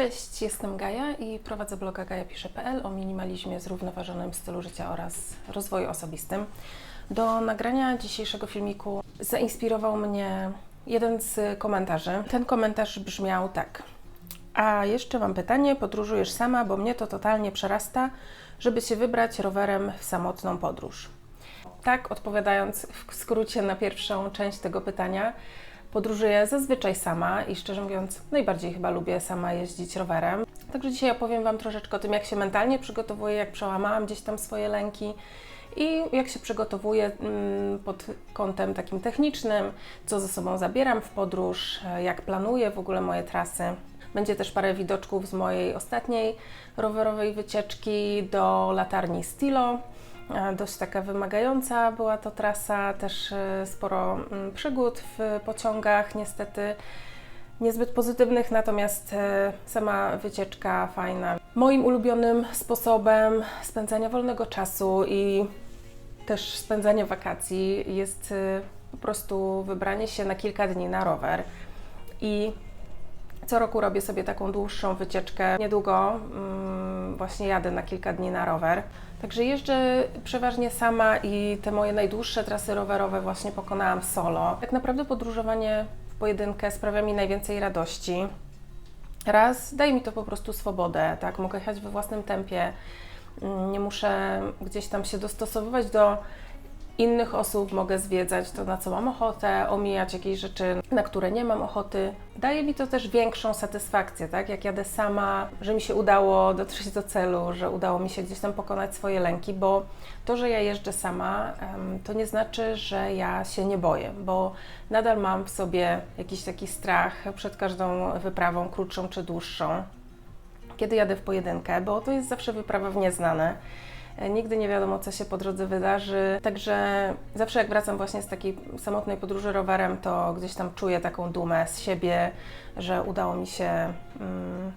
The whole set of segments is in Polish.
Cześć, jestem Gaja i prowadzę bloga gajapisze.pl o minimalizmie, zrównoważonym stylu życia oraz rozwoju osobistym. Do nagrania dzisiejszego filmiku zainspirował mnie jeden z komentarzy. Ten komentarz brzmiał tak. A jeszcze mam pytanie, podróżujesz sama, bo mnie to totalnie przerasta, żeby się wybrać rowerem w samotną podróż. Tak, odpowiadając w skrócie na pierwszą część tego pytania, podróżuję zazwyczaj sama i szczerze mówiąc, najbardziej chyba lubię sama jeździć rowerem. Także dzisiaj opowiem Wam troszeczkę o tym, jak się mentalnie przygotowuję, jak przełamałam gdzieś tam swoje lęki i jak się przygotowuję mm, pod kątem takim technicznym, co ze sobą zabieram w podróż, jak planuję w ogóle moje trasy. Będzie też parę widoczków z mojej ostatniej rowerowej wycieczki do latarni Stilo. E, Dość taka wymagająca była to trasa, też e, sporo mm, przygód w pociągach, niestety niezbyt pozytywnych, natomiast e, sama wycieczka fajna. Moim ulubionym sposobem spędzania wolnego czasu i też spędzania wakacji jest po prostu wybranie się na kilka dni na rower. I co roku robię sobie taką dłuższą wycieczkę. Niedługo mm, właśnie jadę na kilka dni na rower. Także jeżdżę przeważnie sama i te moje najdłuższe trasy rowerowe właśnie pokonałam solo. Tak naprawdę podróżowanie w pojedynkę sprawia mi najwięcej radości. Raz, daje mi to po prostu swobodę, tak? Mogę jechać we własnym tempie, mm, nie muszę gdzieś tam się dostosowywać do innych osób, mogę zwiedzać to, na co mam ochotę, omijać jakieś rzeczy, na które nie mam ochoty. Daje mi to też większą satysfakcję, tak? Jak jadę sama, że mi się udało dotrzeć do celu, że udało mi się gdzieś tam pokonać swoje lęki, bo to, że ja jeżdżę sama, to nie znaczy, że ja się nie boję, bo nadal mam w sobie jakiś taki strach przed każdą wyprawą, krótszą czy dłuższą kiedy jadę w pojedynkę, bo to jest zawsze wyprawa w nieznane. E, Nigdy nie wiadomo, co się po drodze wydarzy. Także zawsze jak wracam właśnie z takiej samotnej podróży rowerem, to gdzieś tam czuję taką dumę z siebie, że udało mi się mm,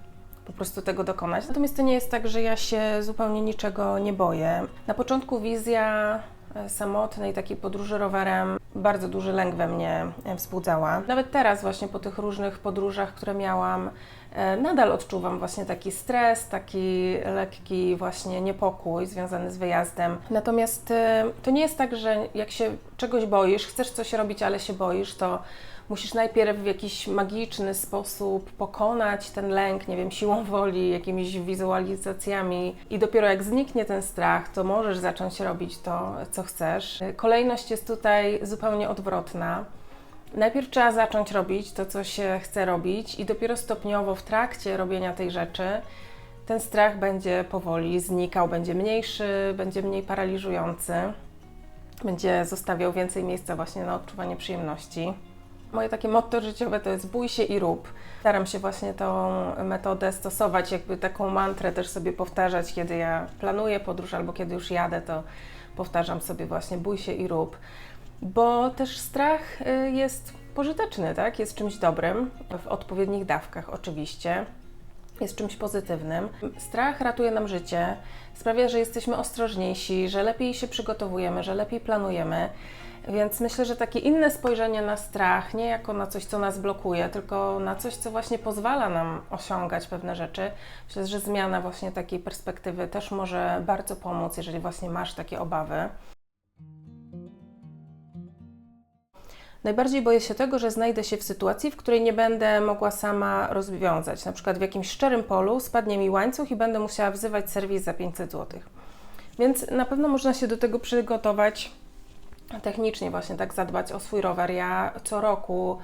po prostu tego dokonać. Natomiast to nie jest tak, że ja się zupełnie niczego nie boję. Na początku wizja e, samotnej takiej podróży rowerem bardzo duży lęk we mnie e, wzbudzała. Nawet teraz właśnie po tych różnych podróżach, które miałam, e, nadal odczuwam właśnie taki stres, taki lekki właśnie niepokój związany z wyjazdem. Natomiast e, to nie jest tak, że jak się czegoś boisz, chcesz coś robić, ale się boisz, to musisz najpierw w jakiś magiczny sposób pokonać ten lęk, nie wiem, siłą woli, jakimiś wizualizacjami i dopiero jak zniknie ten strach, to możesz zacząć robić to, co chcesz. Kolejność jest tutaj zupełnie odwrotna. Najpierw trzeba zacząć robić to, co się chce robić, i dopiero stopniowo w trakcie robienia tej rzeczy ten strach będzie powoli znikał, będzie mniejszy, będzie mniej paraliżujący, będzie zostawiał więcej miejsca właśnie na odczuwanie przyjemności. Moje takie motto życiowe to jest bój się i rób. Staram się właśnie tą metodę stosować, jakby taką mantrę też sobie powtarzać, kiedy ja planuję podróż albo kiedy już jadę, to powtarzam sobie właśnie bój się i rób. Bo też strach y, jest pożyteczny, tak? Jest czymś dobrym, w odpowiednich dawkach oczywiście. Jest czymś pozytywnym. Strach ratuje nam życie, sprawia, że jesteśmy ostrożniejsi, że lepiej się przygotowujemy, że lepiej planujemy. Więc myślę, że takie inne spojrzenie na strach, nie jako na coś, co nas blokuje, tylko na coś, co właśnie pozwala nam osiągać pewne rzeczy. Myślę, że zmiana właśnie takiej perspektywy też może bardzo pomóc, jeżeli właśnie masz takie obawy. Najbardziej boję się tego, że znajdę się w sytuacji, w której nie będę mogła sama rozwiązać. Na przykład w jakimś szczerym polu spadnie mi łańcuch i będę musiała wzywać serwis za 500 zł. Więc na pewno można się do tego przygotować technicznie, właśnie tak zadbać o swój rower. Ja co roku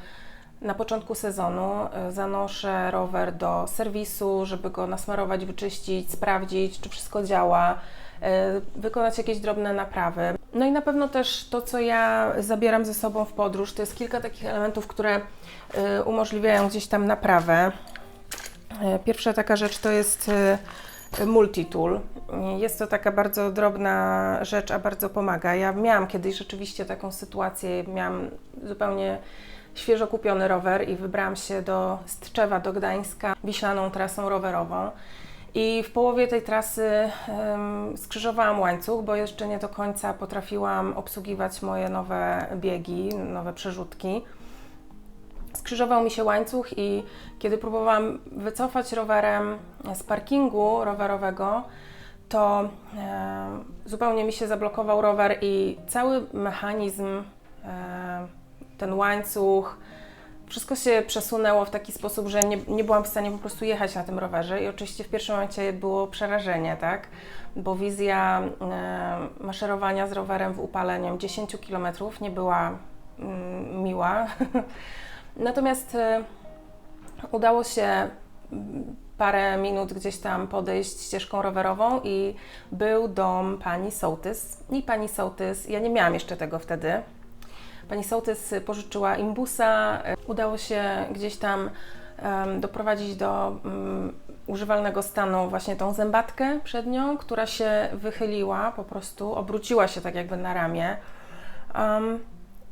na początku sezonu y, zanoszę rower do serwisu, żeby go nasmarować, wyczyścić, sprawdzić, czy wszystko działa, y, wykonać jakieś drobne naprawy. No i na pewno też to, co ja zabieram ze sobą w podróż, to jest kilka takich elementów, które y, umożliwiają gdzieś tam naprawę. Pierwsza taka rzecz to jest multitool. Jest to taka bardzo drobna rzecz, a bardzo pomaga. Ja miałam kiedyś rzeczywiście taką sytuację, miałam zupełnie świeżo kupiony rower i wybrałam się do Stczewa, do Gdańska, wiślaną trasą rowerową. I w połowie tej trasy skrzyżowałam łańcuch, bo jeszcze nie do końca potrafiłam obsługiwać moje nowe biegi, nowe przerzutki. Skrzyżował mi się łańcuch i kiedy próbowałam wycofać rowerem z parkingu rowerowego, to e, zupełnie mi się zablokował rower i cały mechanizm, e, ten łańcuch, wszystko się przesunęło w taki sposób, że nie, nie byłam w stanie po prostu jechać na tym rowerze i oczywiście w pierwszym momencie było przerażenie, tak? Bo wizja e, maszerowania z rowerem w upale, nie wiem, 10 km nie była mm, miła. Natomiast e, udało się parę minut gdzieś tam podejść ścieżką rowerową i był dom pani Sołtys. I pani Sołtys, ja nie miałam jeszcze tego wtedy, Pani Sołtys pożyczyła imbusa. Udało się gdzieś tam um, doprowadzić do um, używalnego stanu właśnie tą zębatkę przednią, która się wychyliła po prostu, obróciła się tak jakby na ramię. Um,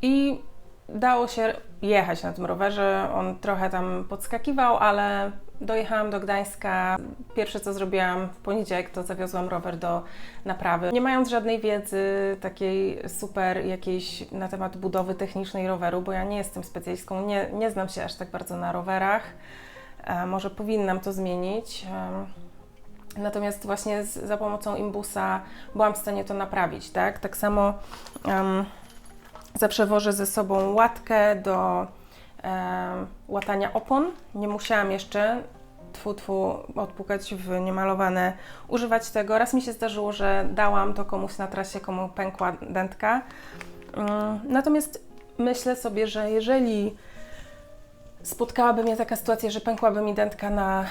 I dało się jechać na tym rowerze. On trochę tam podskakiwał, ale Dojechałam do Gdańska. Pierwsze co zrobiłam w poniedziałek to zawiozłam rower do naprawy. Nie mając żadnej wiedzy takiej super jakiejś na temat budowy technicznej roweru, bo ja nie jestem specjalistką, nie, nie znam się aż tak bardzo na rowerach. E, może powinnam to zmienić. E, natomiast właśnie z, za pomocą imbusa byłam w stanie to naprawić, tak? Tak samo um, zawsze wożę ze sobą łatkę do łatania opon. Nie musiałam jeszcze tfu, tfu, odpukać w niemalowane, używać tego. Raz mi się zdarzyło, że dałam to komuś na trasie, komu pękła dętka. Mm, natomiast myślę sobie, że jeżeli spotkałaby mnie taka sytuacja, że pękłaby mi dętka na,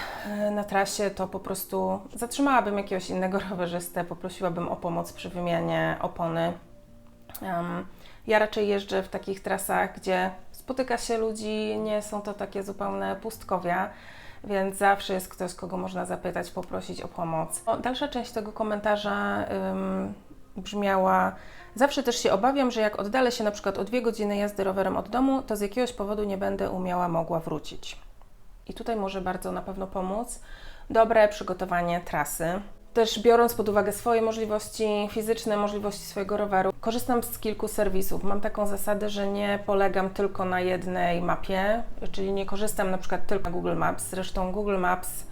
na trasie, to po prostu zatrzymałabym jakiegoś innego rowerzystę, poprosiłabym o pomoc przy wymianie opony. Um, ja raczej jeżdżę w takich trasach, gdzie spotyka się ludzi, nie są to takie zupełne pustkowia, więc zawsze jest ktoś, kogo można zapytać, poprosić o pomoc. Dalsza część tego komentarza ym, brzmiała: Zawsze też się obawiam, że jak oddalę się na przykład o dwie godziny jazdy rowerem od domu, to z jakiegoś powodu nie będę umiała, mogła wrócić. I tutaj może bardzo na pewno pomóc dobre przygotowanie trasy też biorąc pod uwagę swoje możliwości fizyczne, możliwości swojego roweru, korzystam z kilku serwisów. Mam taką zasadę, że nie polegam tylko na jednej mapie, czyli nie korzystam na przykład tylko z Google Maps. Zresztą Google Maps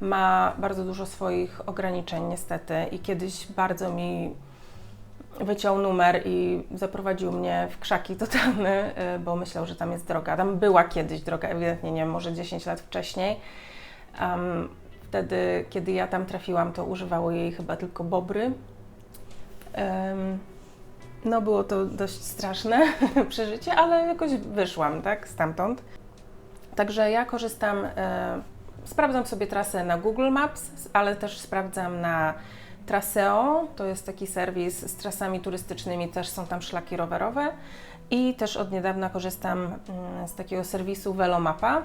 ma bardzo dużo swoich ograniczeń niestety i kiedyś bardzo mi wyciął numer i zaprowadził mnie w krzaki totalne, y, bo myślał, że tam jest droga. Tam była kiedyś droga, ewidentnie nie, może 10 lat wcześniej. Um, Wtedy, kiedy ja tam trafiłam, to używało jej chyba tylko bobry. No było to dość straszne przeżycie, ale jakoś wyszłam, tak, stamtąd. Także ja korzystam, e, sprawdzam sobie trasę na Google Maps, ale też sprawdzam na Traseo, to jest taki serwis z trasami turystycznymi, też są tam szlaki rowerowe. I też od niedawna korzystam mm, z takiego serwisu Velomapa,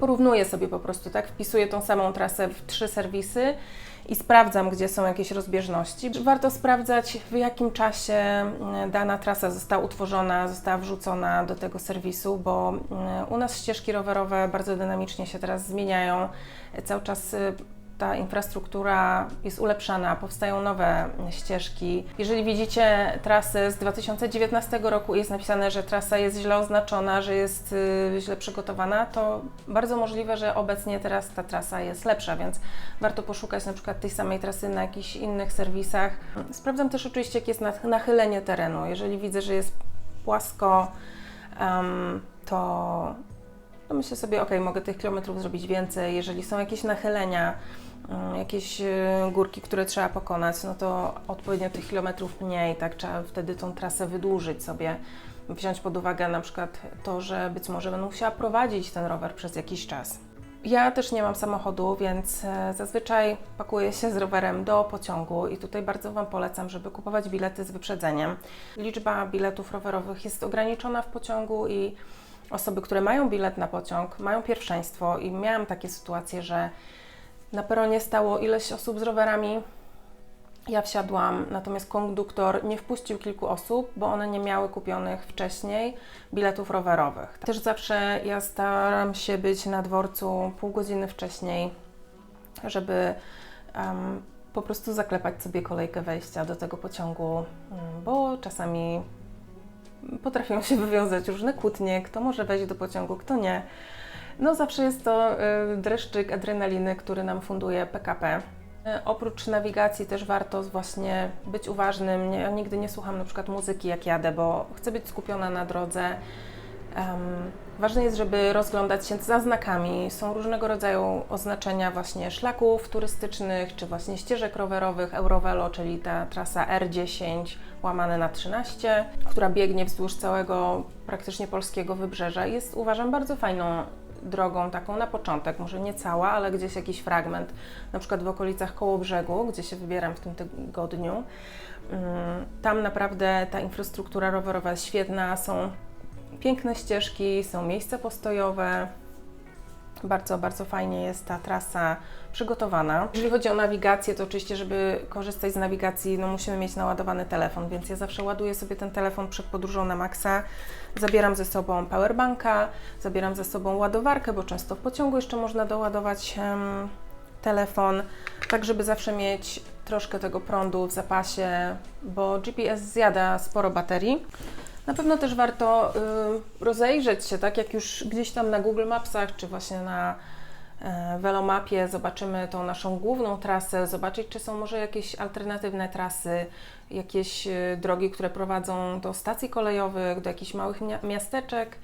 porównuję sobie po prostu, tak? Wpisuję tą samą trasę w trzy serwisy i sprawdzam, gdzie są jakieś rozbieżności. Warto sprawdzać, w jakim czasie mm, dana trasa została utworzona, została wrzucona do tego serwisu, bo mm, u nas ścieżki rowerowe bardzo dynamicznie się teraz zmieniają. Cały czas y, ta infrastruktura jest ulepszana, powstają nowe ścieżki. Jeżeli widzicie trasę z 2019 roku i jest napisane, że trasa jest źle oznaczona, że jest y, źle przygotowana, to bardzo możliwe, że obecnie teraz ta trasa jest lepsza, więc warto poszukać na przykład tej samej trasy na jakichś innych serwisach. Sprawdzam też oczywiście, jakie jest nachylenie terenu. Jeżeli widzę, że jest płasko, to myślę sobie, ok, mogę tych kilometrów zrobić więcej. Jeżeli są jakieś nachylenia, jakieś y, górki, które trzeba pokonać, no to odpowiednio tych kilometrów mniej, tak trzeba wtedy tą trasę wydłużyć sobie, wziąć pod uwagę na przykład to, że być może będę musiała prowadzić ten rower przez jakiś czas. Ja też nie mam samochodu, więc e, zazwyczaj pakuję się z rowerem do pociągu i tutaj bardzo Wam polecam, żeby kupować bilety z wyprzedzeniem. Liczba biletów rowerowych jest ograniczona w pociągu i osoby, które mają bilet na pociąg, mają pierwszeństwo i miałam takie sytuacje, że na peronie stało ileś osób z rowerami. Ja wsiadłam, natomiast konduktor nie wpuścił kilku osób, bo one nie miały kupionych wcześniej biletów rowerowych. Też zawsze ja staram się być na dworcu pół godziny wcześniej, żeby um, po prostu zaklepać sobie kolejkę wejścia do tego pociągu, mm, bo czasami potrafią się wywiązać różne kłótnie, kto może wejść do pociągu, kto nie. No zawsze jest to y, dreszczyk adrenaliny, który nam funduje PKP. Y, Oprócz nawigacji też warto właśnie być uważnym. Ja nigdy nie słucham na przykład muzyki jak jadę, bo chcę być skupiona na drodze. Em, ważne jest, żeby rozglądać się za znakami. Są różnego rodzaju oznaczenia właśnie szlaków turystycznych, czy właśnie ścieżek rowerowych Eurovelo, czyli ta trasa R10 łamane na 13, która biegnie wzdłuż całego praktycznie polskiego wybrzeża. Jest uważam bardzo fajną drogą taką na początek, może nie cała, ale gdzieś jakiś fragment, na przykład w okolicach Kołobrzegu, gdzie się wybieram w tym tygodniu. Mm, Tam naprawdę ta infrastruktura rowerowa jest świetna, są piękne ścieżki, są miejsca postojowe. Bardzo, bardzo fajnie jest ta trasa przygotowana. Jeżeli chodzi o nawigację, to oczywiście, żeby korzystać z nawigacji, no musimy mieć naładowany telefon, więc ja zawsze ładuję sobie ten telefon przed podróżą na maksa. Zabieram ze sobą powerbanka, zabieram ze sobą ładowarkę, bo często w pociągu jeszcze można doładować telefon, tak żeby zawsze mieć troszkę tego prądu w zapasie, bo GPS zjada sporo baterii. Na pewno też warto y, rozejrzeć się, tak jak już gdzieś tam na Google Mapsach, czy właśnie na e, Velomapie zobaczymy tą naszą główną trasę, zobaczyć, czy są może jakieś alternatywne trasy, jakieś y, drogi, które prowadzą do stacji kolejowych, do jakichś małych mia- miasteczek,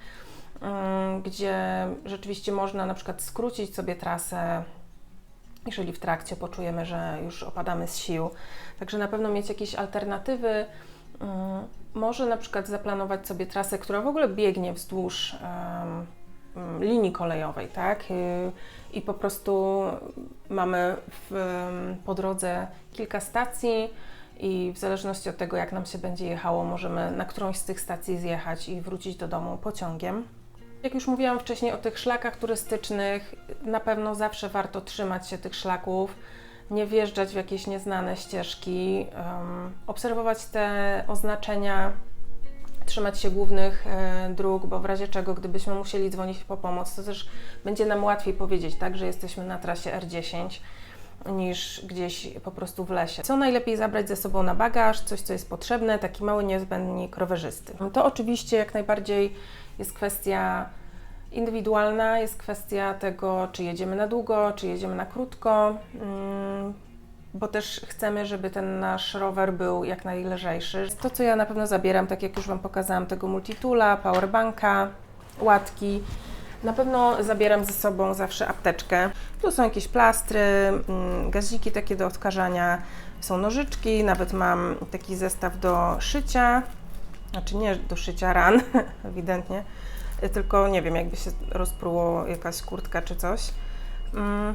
ym, gdzie rzeczywiście można na przykład skrócić sobie trasę, jeżeli w trakcie poczujemy, że już opadamy z sił. Także na pewno mieć jakieś alternatywy. Mm, Może na przykład zaplanować sobie trasę, która w ogóle biegnie wzdłuż mm, linii kolejowej, tak? Y, I po prostu mamy w, po drodze kilka stacji i w zależności od tego, jak nam się będzie jechało, możemy na którąś z tych stacji zjechać i wrócić do domu pociągiem. Jak już mówiłam wcześniej o tych szlakach turystycznych, na pewno zawsze warto trzymać się tych szlaków, nie wjeżdżać w jakieś nieznane ścieżki, obserwować te oznaczenia, trzymać się głównych e, dróg, bo w razie czego, gdybyśmy musieli dzwonić po pomoc, to też będzie nam łatwiej powiedzieć, tak, że jesteśmy na trasie R10 niż gdzieś po prostu w lesie. Co najlepiej zabrać ze sobą na bagaż, coś co jest potrzebne, taki mały niezbędnik rowerzysty. To oczywiście jak najbardziej jest kwestia indywidualna, jest kwestia tego, czy jedziemy na długo, czy jedziemy na krótko, mm, bo też chcemy, żeby ten nasz rower był jak najlżejszy. To, co ja na pewno zabieram, tak jak już Wam pokazałam, tego multitoola, powerbanka, łatki. Na pewno zabieram ze sobą zawsze apteczkę. Tu są jakieś plastry, mm, gaziki takie do odkażania, są nożyczki, nawet mam taki zestaw do szycia, znaczy nie do szycia ran, ewidentnie, tylko nie wiem, jakby się rozpruło jakaś kurtka czy coś. Mm.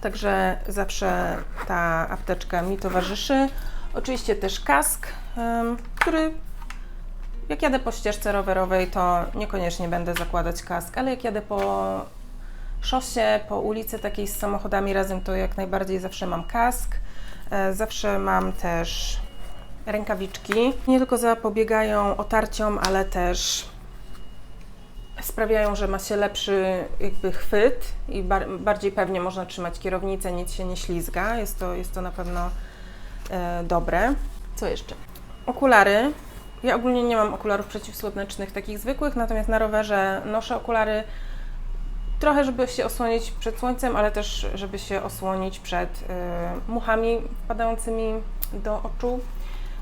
Także zawsze ta apteczka mi towarzyszy. Oczywiście też kask, który jak jadę po ścieżce rowerowej, to niekoniecznie będę zakładać kask, ale jak jadę po szosie, po ulicy takiej z samochodami razem, to jak najbardziej zawsze mam kask. E, Zawsze mam też rękawiczki. Nie tylko zapobiegają otarciom, ale też sprawiają, że ma się lepszy jakby chwyt i bar bardziej pewnie można trzymać kierownicę, nic się nie ślizga. Jest to, jest to na pewno e, dobre. Co jeszcze? Okulary. Ja ogólnie nie mam okularów przeciwsłonecznych takich zwykłych, natomiast na rowerze noszę okulary trochę, żeby się osłonić przed słońcem, ale też, żeby się osłonić przed y, muchami wpadającymi do oczu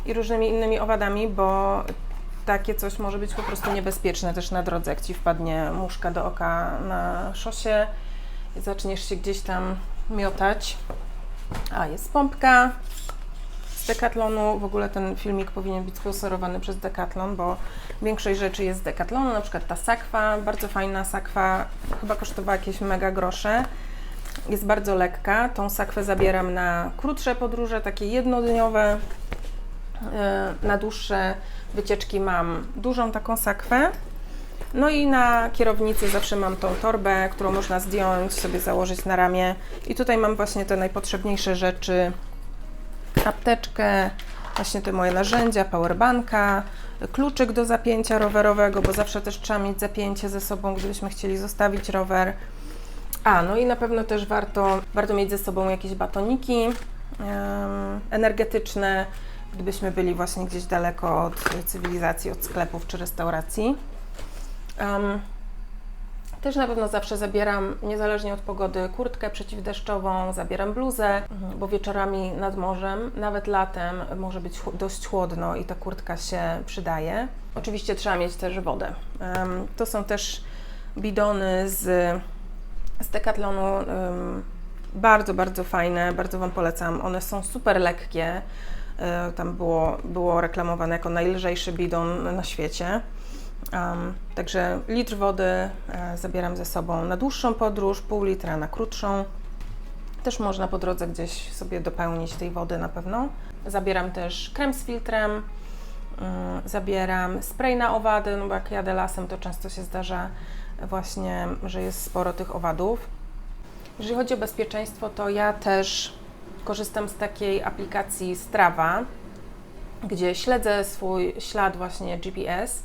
i różnymi innymi owadami, bo takie coś może być po prostu niebezpieczne też na drodze, jak Ci wpadnie muszka do oka na szosie i zaczniesz się gdzieś tam miotać. A, jest pompka z Decathlonu. W ogóle ten filmik powinien być sponsorowany przez Decathlon, bo większość rzeczy jest z Decathlonu, na przykład ta sakwa, bardzo fajna sakwa, chyba kosztowała jakieś mega grosze. Jest bardzo lekka. Tą sakwę zabieram na krótsze podróże, takie jednodniowe. Yy, Na dłuższe wycieczki mam dużą taką sakwę. No i na kierownicy zawsze mam tą torbę, którą można zdjąć, sobie założyć na ramię. I tutaj mam właśnie te najpotrzebniejsze rzeczy. Apteczkę, właśnie te moje narzędzia, powerbanka, kluczyk do zapięcia rowerowego, bo zawsze też trzeba mieć zapięcie ze sobą, gdybyśmy chcieli zostawić rower. A, no i na pewno też warto, warto mieć ze sobą jakieś batoniki energetyczne, gdybyśmy byli właśnie gdzieś daleko od cywilizacji, od sklepów czy restauracji. Um, też na pewno zawsze zabieram, niezależnie od pogody, kurtkę przeciwdeszczową, zabieram bluzę, bo wieczorami nad morzem, nawet latem może być dość chłodno i ta kurtka się przydaje. Oczywiście trzeba mieć też wodę. Um, to są też bidony z, z Decathlonu. Um, bardzo, bardzo fajne, bardzo Wam polecam. One są super lekkie. E, tam było, było reklamowane jako najlżejszy bidon na świecie. Um, także litr wody e, zabieram ze sobą na dłuższą podróż, pół litra na krótszą. Też można po drodze gdzieś sobie dopełnić tej wody na pewno. Zabieram też krem z filtrem, um, zabieram spray na owady, no bo jak jadę lasem, to często się zdarza właśnie, że jest sporo tych owadów. Jeżeli chodzi o bezpieczeństwo, to ja też korzystam z takiej aplikacji Strava, gdzie śledzę swój ślad właśnie GPS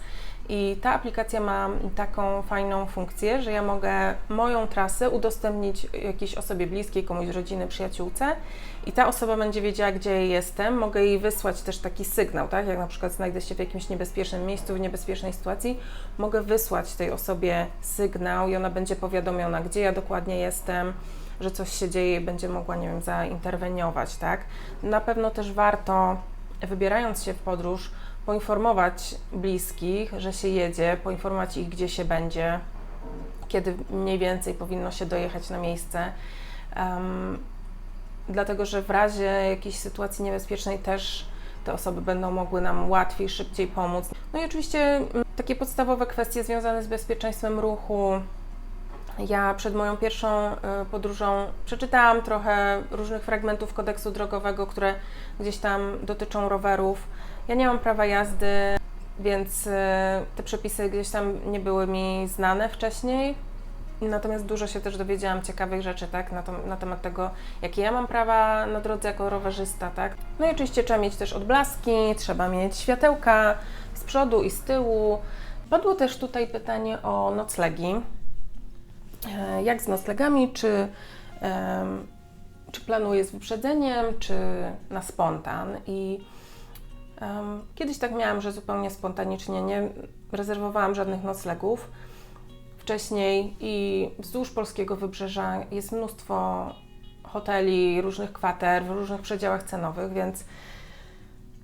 i ta aplikacja ma taką fajną funkcję, że ja mogę moją trasę udostępnić jakiejś osobie bliskiej, komuś z rodziny, przyjaciółce i ta osoba będzie wiedziała, gdzie jestem. Mogę jej wysłać też taki sygnał, tak? Jak na przykład znajdę się w jakimś niebezpiecznym miejscu, w niebezpiecznej sytuacji, mogę wysłać tej osobie sygnał i ona będzie powiadomiona, gdzie ja dokładnie jestem, że coś się dzieje i będzie mogła, nie wiem, zainterweniować, tak? Na pewno też warto, wybierając się w podróż, poinformować bliskich, że się jedzie, poinformować ich, gdzie się będzie, kiedy mniej więcej powinno się dojechać na miejsce. Um, dlatego, że w razie jakiejś sytuacji niebezpiecznej też te osoby będą mogły nam łatwiej, szybciej pomóc. No i oczywiście mm, takie podstawowe kwestie związane z bezpieczeństwem ruchu. Ja przed moją pierwszą y, podróżą przeczytałam trochę różnych fragmentów kodeksu drogowego, które gdzieś tam dotyczą rowerów. Ja nie mam prawa jazdy, więc e, te przepisy gdzieś tam nie były mi znane wcześniej. Natomiast dużo się też dowiedziałam ciekawych rzeczy, tak, na, to, na, temat tego, jakie ja mam prawa na drodze jako rowerzysta, tak. No i oczywiście trzeba mieć też odblaski, trzeba mieć światełka z przodu i z tyłu. Padło też tutaj pytanie o noclegi. E, jak z noclegami, czy, czy planuję z wyprzedzeniem, czy na spontan? I kiedyś tak miałam, że zupełnie spontanicznie nie rezerwowałam żadnych noclegów. Wcześniej i wzdłuż polskiego wybrzeża jest mnóstwo hoteli, różnych kwater w różnych przedziałach cenowych, więc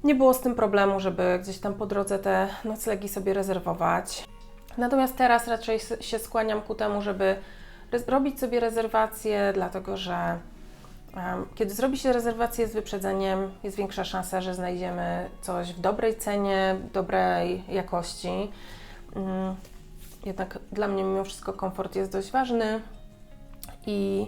nie było z tym problemu, żeby gdzieś tam po drodze te noclegi sobie rezerwować. Natomiast teraz raczej się skłaniam ku temu, żeby robić sobie rezerwacje, dlatego że kiedy zrobi się rezerwację z wyprzedzeniem, jest większa szansa, że znajdziemy coś w dobrej cenie, dobrej jakości. Mm, jednak dla mnie mimo wszystko komfort jest dość ważny i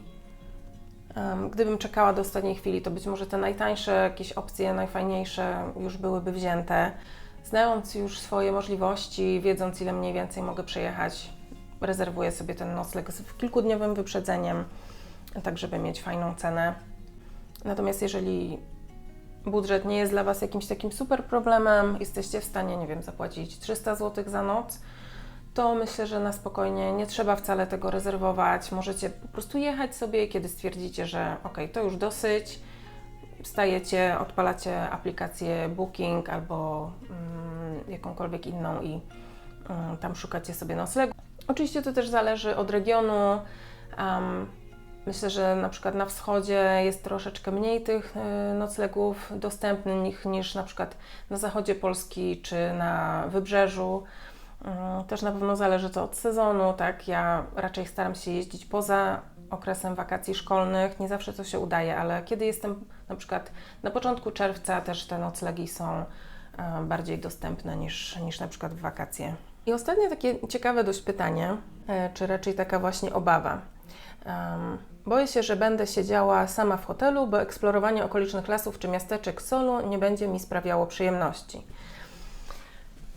gdybym czekała do ostatniej chwili, to być może te najtańsze jakieś opcje, najfajniejsze już byłyby wzięte. Znając już swoje możliwości, wiedząc ile mniej więcej mogę przejechać, rezerwuję sobie ten nocleg z kilkudniowym wyprzedzeniem tak żeby mieć fajną cenę. Natomiast jeżeli budżet nie jest dla Was jakimś takim super problemem, jesteście w stanie, nie wiem, zapłacić 300 zł za noc, to myślę, że na spokojnie nie trzeba wcale tego rezerwować. Możecie po prostu jechać sobie, kiedy stwierdzicie, że ok, to już dosyć. Wstajecie, odpalacie aplikację Booking albo mm, jakąkolwiek inną i mm, tam szukacie sobie noclegu. Oczywiście to też zależy od regionu. Myślę, że na przykład na wschodzie jest troszeczkę mniej tych y, noclegów dostępnych niż na przykład na zachodzie Polski czy na wybrzeżu. Mm, też na pewno zależy to od sezonu, tak? Ja raczej staram się jeździć poza okresem wakacji szkolnych. Nie zawsze to się udaje, ale kiedy jestem na przykład na początku czerwca, też te noclegi są y, bardziej dostępne niż, niż na przykład w wakacje. I ostatnie takie ciekawe dość pytanie, y, czy raczej taka właśnie obawa. Boję się, że będę siedziała sama w hotelu, bo eksplorowanie okolicznych lasów czy miasteczek solo nie będzie mi sprawiało przyjemności.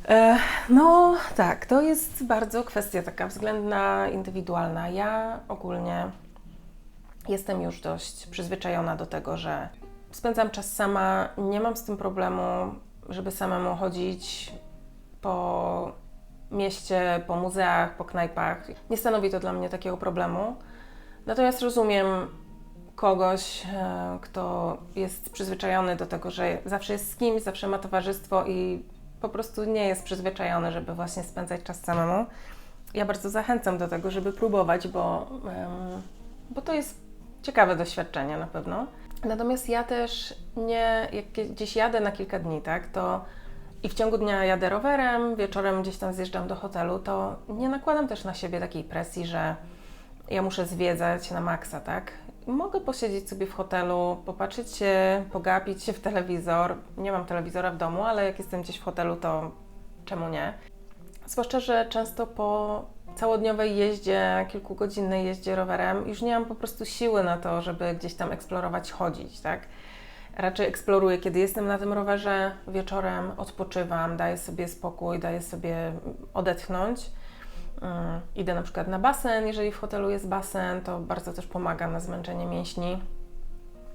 E, no tak, to jest bardzo kwestia taka względna, indywidualna. Ja ogólnie jestem już dość przyzwyczajona do tego, że spędzam czas sama, nie mam z tym problemu, żeby samemu chodzić po mieście, po muzeach, po knajpach. Nie stanowi to dla mnie takiego problemu. Natomiast rozumiem kogoś, e, kto jest przyzwyczajony do tego, że zawsze jest z kimś, zawsze ma towarzystwo i po prostu nie jest przyzwyczajony, żeby właśnie spędzać czas samemu. Ja bardzo zachęcam do tego, żeby próbować, bo, bo to jest ciekawe doświadczenie na pewno. Natomiast ja też nie, jak gdzieś jadę na kilka dni, tak, to i w ciągu dnia jadę rowerem, wieczorem gdzieś tam zjeżdżam do hotelu, to nie nakładam też na siebie takiej presji, że ja muszę zwiedzać na maksa, tak? Mogę posiedzieć sobie w hotelu, popatrzeć się, pogapić się w telewizor. Nie mam telewizora w domu, ale jak jestem gdzieś w hotelu, to czemu nie? Zwłaszcza, że często po całodniowej jeździe, kilkugodzinnej jeździe rowerem, już nie mam po prostu siły na to, żeby gdzieś tam eksplorować, chodzić, tak? Raczej eksploruję, kiedy jestem na tym rowerze wieczorem, odpoczywam, daję sobie spokój, daję sobie odetchnąć. Mm, Idę na przykład na basen, jeżeli w hotelu jest basen, to bardzo też pomaga na zmęczenie mięśni.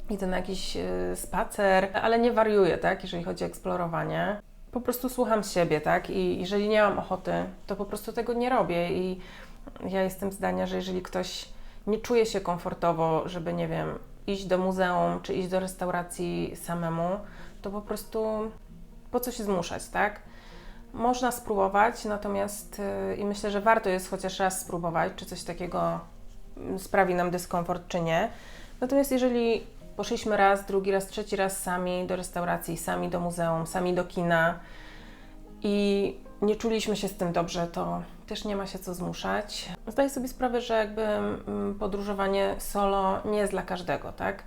Idę na jakiś y, spacer, ale nie wariuję, tak, jeżeli chodzi o eksplorowanie. Po prostu słucham siebie, tak, i jeżeli nie mam ochoty, to po prostu tego nie robię. I ja jestem zdania, że jeżeli ktoś nie czuje się komfortowo, żeby, nie wiem, iść do muzeum czy iść do restauracji samemu, to po prostu po co się zmuszać, tak? Można spróbować, natomiast yy, i myślę, że warto jest chociaż raz spróbować, czy coś takiego mm, sprawi nam dyskomfort, czy nie. Natomiast jeżeli poszliśmy raz, drugi raz, trzeci raz sami do restauracji, sami do muzeum, sami do kina i nie czuliśmy się z tym dobrze, to też nie ma się co zmuszać. Zdaję sobie sprawę, że jakby mm, podróżowanie solo nie jest dla każdego, tak?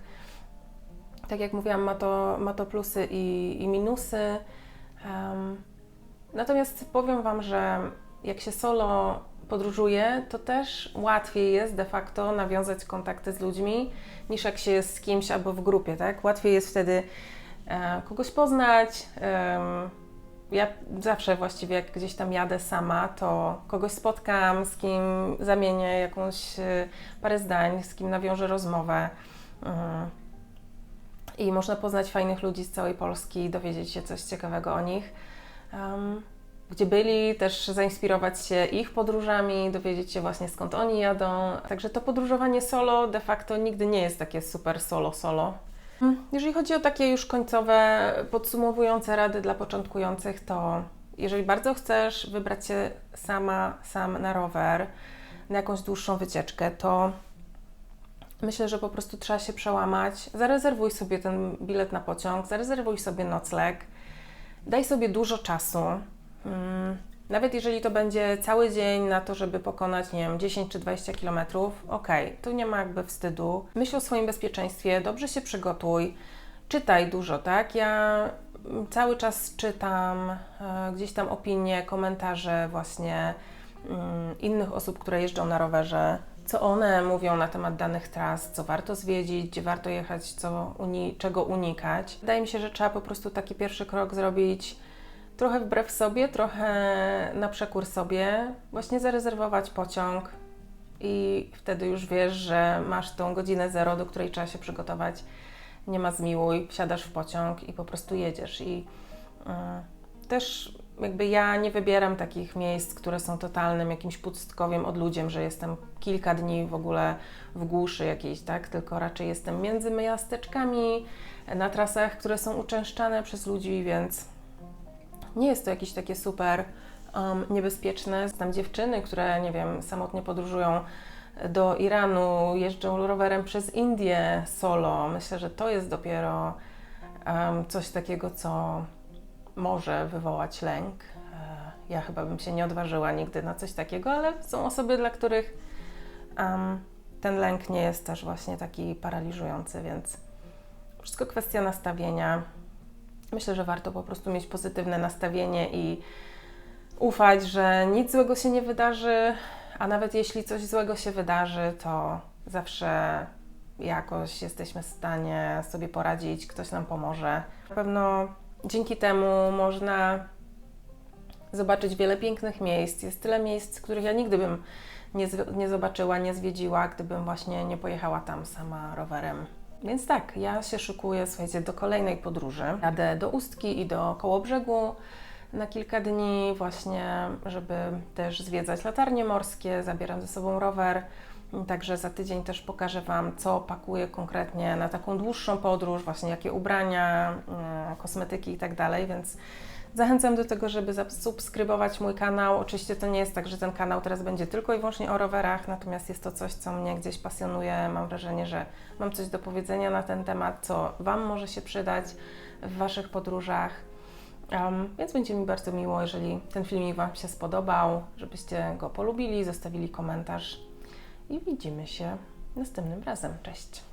Tak jak mówiłam, ma to, ma to plusy i, i minusy. Um, natomiast powiem Wam, że jak się solo podróżuje, to też łatwiej jest de facto nawiązać kontakty z ludźmi, niż jak się jest z kimś albo w grupie, tak? Łatwiej jest wtedy e, kogoś poznać. em, ja zawsze właściwie jak gdzieś tam jadę sama, to kogoś spotkam, z kim zamienię jakąś e, parę zdań, z kim nawiążę rozmowę. Mm. I można poznać fajnych ludzi z całej Polski, dowiedzieć się coś ciekawego o nich. Gdzie byli, też zainspirować się ich podróżami, dowiedzieć się właśnie skąd oni jadą. Także to podróżowanie solo de facto nigdy nie jest takie super solo-solo. Jeżeli chodzi o takie już końcowe, podsumowujące rady dla początkujących, to jeżeli bardzo chcesz wybrać się sama, sam na rower, na jakąś dłuższą wycieczkę, to myślę, że po prostu trzeba się przełamać. Zarezerwuj sobie ten bilet na pociąg, zarezerwuj sobie nocleg, daj sobie dużo czasu. Mm, Nawet jeżeli to będzie cały dzień na to, żeby pokonać, nie wiem, 10 czy 20 kilometrów, okej, tu nie ma jakby wstydu. Myśl o swoim bezpieczeństwie, dobrze się przygotuj, czytaj dużo, tak? Ja cały czas czytam e, gdzieś tam opinie, komentarze właśnie mm, innych osób, które jeżdżą na rowerze, co one mówią na temat danych tras, co warto zwiedzić, gdzie warto jechać, co uni- czego unikać. Wydaje mi się, że trzeba po prostu taki pierwszy krok zrobić trochę wbrew sobie, trochę na przekór sobie, właśnie zarezerwować pociąg i wtedy już wiesz, że masz tą godzinę zero, do której trzeba się przygotować. Nie ma zmiłuj, wsiadasz w pociąg i po prostu jedziesz. I y, też jakby ja nie wybieram takich miejsc, które są totalnym jakimś pustkowiem odludziem, że jestem kilka dni w ogóle w głuszy jakiejś, tak? Tylko raczej jestem między miasteczkami, na trasach, które są uczęszczane przez ludzi, więc nie jest to jakieś takie super um, niebezpieczne. Znam dziewczyny, które, nie wiem, samotnie podróżują do Iranu, jeżdżą rowerem przez Indię solo. Myślę, że to jest dopiero um, coś takiego, co może wywołać lęk. E, Ja chyba bym się nie odważyła nigdy na coś takiego, ale są osoby, dla których um, ten lęk nie jest też właśnie taki paraliżujący, więc wszystko kwestia nastawienia. Myślę, że warto po prostu mieć pozytywne nastawienie i ufać, że nic złego się nie wydarzy, a nawet jeśli coś złego się wydarzy, to zawsze jakoś jesteśmy w stanie sobie poradzić, ktoś nam pomoże. Na pewno dzięki temu można zobaczyć wiele pięknych miejsc. Jest tyle miejsc, których ja nigdy bym nie, nie zobaczyła, nie zwiedziła, gdybym właśnie nie pojechała tam sama rowerem. Więc tak, ja się szykuję, słuchajcie, do kolejnej podróży. Jadę do Ustki i do Kołobrzegu na kilka dni właśnie, żeby też zwiedzać latarnie morskie, zabieram ze sobą rower. Także za tydzień też pokażę Wam, co pakuję konkretnie na taką dłuższą podróż, właśnie jakie ubrania, mm, kosmetyki i tak dalej, więc zachęcam do tego, żeby zasubskrybować mój kanał. Oczywiście to nie jest tak, że ten kanał teraz będzie tylko i wyłącznie o rowerach, natomiast jest to coś, co mnie gdzieś pasjonuje. Mam wrażenie, że mam coś do powiedzenia na ten temat, co Wam może się przydać w Waszych podróżach. Um, więc będzie mi bardzo miło, jeżeli ten filmik Wam się spodobał, żebyście go polubili, zostawili komentarz i widzimy się następnym razem. Cześć!